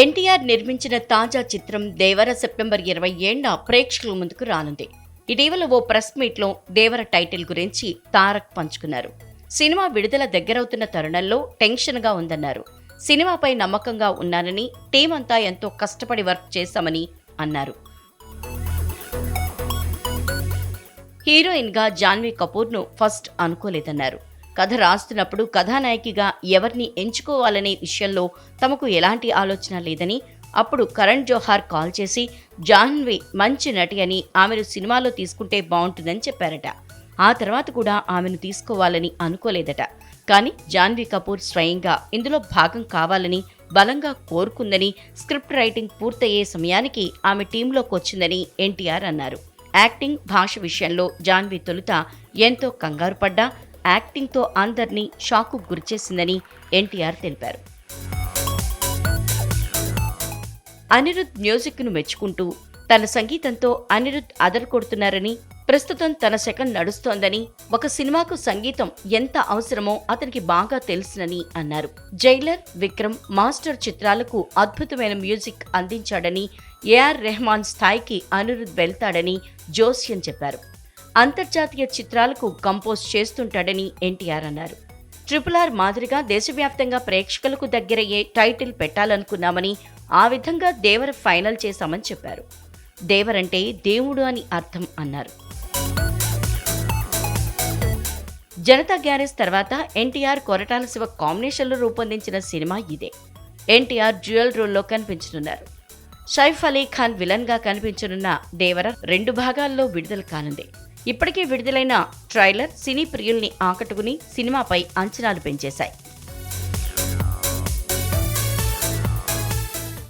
ఎన్టీఆర్ నిర్మించిన తాజా చిత్రం దేవర సెప్టెంబర్ ఇరవై ఏడున ప్రేక్షకుల ముందుకు రానుంది. ఇటీవల ఓ ప్రెస్ మీట్లో దేవర టైటిల్ గురించి తారక్ పంచుకున్నారు. సినిమా విడుదల దగ్గరవుతున్న తరుణంలో టెన్షన్గా ఉందన్నారు. సినిమాపై నమ్మకంగా ఉన్నానని టీం అంతా ఎంతో కష్టపడి వర్క్ చేశామని అన్నారు. హీరోయిన్గా జాన్వీ కపూర్ను ఫస్ట్ అనుకోలేదన్నారు. కథ రాస్తున్నప్పుడు కథానాయకిగా ఎవరిని ఎంచుకోవాలనే విషయంలో తమకు ఎలాంటి ఆలోచన లేదని అప్పుడు కరణ్ జోహార్ కాల్ చేసి జాహ్నవి మంచి నటి అని ఆమెను సినిమాలో తీసుకుంటే బాగుంటుందని చెప్పారట. ఆ తర్వాత కూడా ఆమెను తీసుకోవాలని అనుకోలేదట. కానీ జాన్వీ కపూర్ స్వయంగా ఇందులో భాగం కావాలని బలంగా కోరుకుందని స్క్రిప్ట్ రైటింగ్ పూర్తయ్యే సమయానికి ఆమె టీంలోకి వచ్చిందని ఎన్టీఆర్ అన్నారు. యాక్టింగ్ భాష విషయంలో జాన్వీ తొలుత ఎంతో కంగారు పడ్డా యాక్టింగ్తో అందరినీ షాకు గురిచేసిందని ఎన్టీఆర్ తెలిపారు. అనిరుద్ మ్యూజిక్ను మెచ్చుకుంటూ తన సంగీతంతో అనిరుద్ అదర్ కొడుతున్నారని ప్రస్తుతం తన సెకండ్ నడుస్తోందని ఒక సినిమాకు సంగీతం ఎంత అవసరమో అతనికి బాగా తెలుసునని అన్నారు. జైలర్ విక్రమ్ మాస్టర్ చిత్రాలకు అద్భుతమైన మ్యూజిక్ అందించాడని ఏఆర్ రెహమాన్ స్థాయికి అనిరుద్ వెళ్తాడని జోస్యన్ చెప్పారు. అంతర్జాతీయ చిత్రాలకు కంపోజ్ చేస్తుంటాడని ఎన్టీఆర్ అన్నారు. ట్రిపుల్ ఆర్ మాదిరిగా దేశవ్యాప్తంగా ప్రేక్షకులకు దగ్గరయ్యే టైటిల్ పెట్టాలనుకున్నామని ఆ విధంగా దేవర ఫైనల్ చేశామని చెప్పారు. దేవరంటే దేవుడు అని అర్థం అన్నారు. జనతా గ్యారేజ్ తర్వాత ఎన్టీఆర్ కొరటాల శివ కాంబినేషన్లో రూపొందించిన సినిమా ఇదే. ఎన్టీఆర్ డ్యూయల్ రోల్లో కనిపించనున్నారు. సైఫ్ అలీ ఖాన్ విలన్గా కనిపించనున్న దేవర రెండు భాగాల్లో విడుదల కానుంది. ఇప్పటికే విడుదలైన ట్రైలర్ సినీ ప్రియుల్ని ఆకట్టుకుని సినిమాపై అంచనాలు పెంచేశాయి.